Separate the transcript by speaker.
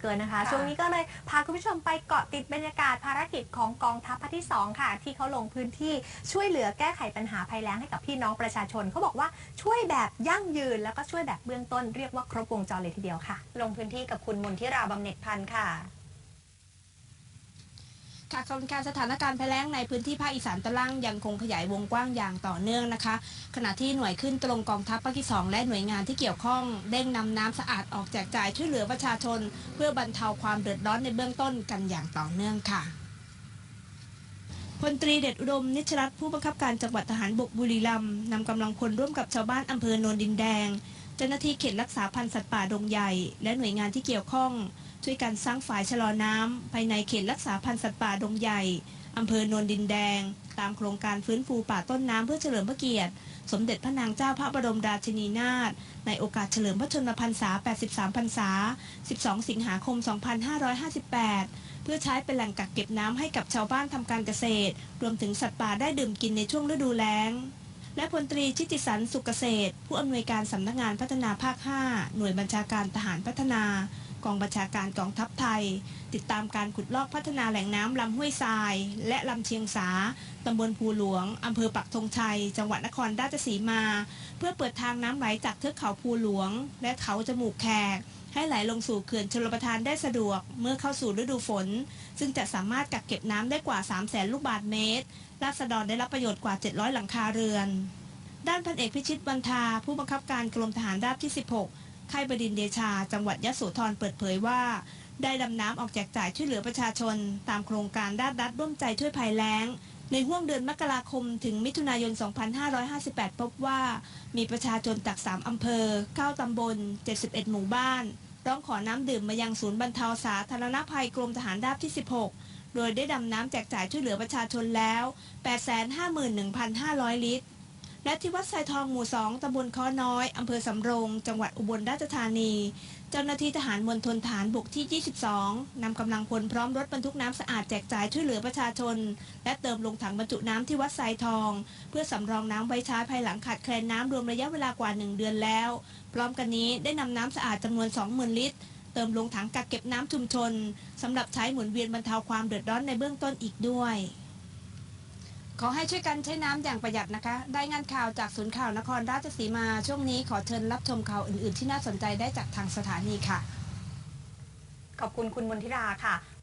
Speaker 1: อเกินนะคะ
Speaker 2: ค่ะ
Speaker 1: ช่วงนี้ก็เลยพาคุณผู้ชมไปเกาะติดบรรยากาศภารกิจของกองทัพภาคที่ 2 ค่ะ ที่เขาลงพื้นที่ช่วยเหลือแก้ไขปัญหาภัยแล้งให้กับพี่น้องประชาชนเขาบอกว่าช่วยแบบยั่งยืน แล้วก็ช่วยแบบเบื้องต้นเรียกว่าครบวงจรเลยทีเดียวค่ะ
Speaker 2: ลงพื้นที่กับคุณมนทิราบำเหน็จพันธ์ค่ะ
Speaker 3: ค่ะคุณการสถานการณ์ภัยแล้งในพื้นที่ภาคอีสานตะล่างยังคงขยายวงกว้างอย่างต่อเนื่องนะคะ ขณะที่หน่วยขึ้นตรงกองทัพภาคที่สองและหน่วยงานที่เกี่ยวข้องเร่งนำน้ำสะอาดออกแจกจ่ายช่วยเหลือประชาชน เพื่อบรรเทาความเดือดร้อนในเบื้องต้นกันอย่างต่อเนื่องค่ะพลตรีเดชอุดมนิชรัตน์ผู้บังคับการจังหวัดทหารบกบุรีรัมย์นำกำลังพลร่วมกับชาวบ้านอำเภอโนนดินแดง เจ้าหน้าที่เขตรักษาพันธุ์สัตว์ป่าดงใหญ่ และหน่วยงานที่เกี่ยวข้อง ช่วยกันสร้างฝายชะลอน้ำภายในเขตรักษาพันธุ์สัตว์ป่าดงใหญ่อำเภอโนนดินแดง ตามโครงการฟื้นฟูป่าต้นน้ำเพื่อเฉลิมพระเกียรติ สมเด็จพระนางเจ้าพระบรมราชินีนาถในโอกาสเฉลิมพระชนมพรรษา 83 พรรษา 12 สิงหาคม 2558 เพื่อใช้เป็นแหล่งกักเก็บน้ำให้กับชาวบ้านทำการเกษตร รวมถึงสัตว์ป่าได้ดื่มกินในช่วงฤดูแล้ง และพลตรีชิติสันสุขเกษตร ผู้อำนวยการสำนักงานพัฒนาภาค 5 หน่วยบัญชาการทหารพัฒนา กองบัญชาการกองทัพไทย ติดตามการขุดลอกพัฒนาแหล่งน้ำลำห้วยทราย และลำเชียงสาตำบลภูหลวงอำเภอปักธงชัย จังหวัดนครราชสีมา เพื่อเปิดทางน้ำไหลจากเทือกเขาภูหลวง และเขาจมูกแขก ให้ไหลลงสู่เขื่อนชลประทานได้สะดวก เมื่อเข้าสู่ฤดูฝน ซึ่งจะสามารถกักเก็บน้ำได้กว่า 3 0 0แสนลูกบาศก์เมตร ราษฎรได้รับประโยชน์กว่า 700 หลังคาเรือน ด้านพันเอกพิชิตบรรทา ผู้บังคับการกรมทหารราบที่ 16 ค่ายบดินเดชา จังหวัดยะโสธรเปิดเผยว่า ได้ดำน้ำออกแจกจ่ายช่วยเหลือประชาชน ตามโครงการด้านรัฐร่วมใจช่วยภัยแล้ง ในห่วงเดือนมกราคม ถึงมิถุนายน 2558 พบว่า มีประชาชนจาก 3 อำเภอ 9 ตำบล 71 หมู่บ้าน ร้องขอน้ำดื่มมายังศูนย์บรรเทาสาธารณภัยกรมทหารราบที่ 16 โดยได้ดำน้ำแจกจ่ายช่วยเหลือประชาชนแล้ว 851,500 ลิตร และที่วัดไซทองหมู่2ตำบลค้อน้อยอำเภอสำโรง จังหวัดอุบลราชธานี เจ้าหน้าที่ทหารมณฑลฐานบกที่ 22 นำกำลังพลพร้อมรถบรรทุกน้ำสะอาดแจกจ่ายช่วยเหลือประชาชน และเติมลงถังบรรจุน้ำที่วัดไซทอง เพื่อสำรองน้ำไว้ใช้ภายหลังขาดแคลนน้ำรวมระยะเวลากว่า 1 เดือนแล้ว พร้อมกันนี้ได้นำน้ำสะอาดจำนวน 20,000 ลิตร เติมลงถังกักเก็บน้ำชุมชนสำหรับใช้หมุนเวียนบรรเทาความเดือดร้อนในเบื้องต้นอีกด้วย ขอให้ช่วยกันใช้น้ำอย่างประหยัดนะคะ ได้งานข่าวจากศูนย์ข่าวนครราชสีมาช่วงนี้ขอเชิญรับชมข่าวอื่นๆ ที่น่าสนใจได้จากทางสถานีค่ะ
Speaker 2: ขอบคุณคุณมนทิราค่ะ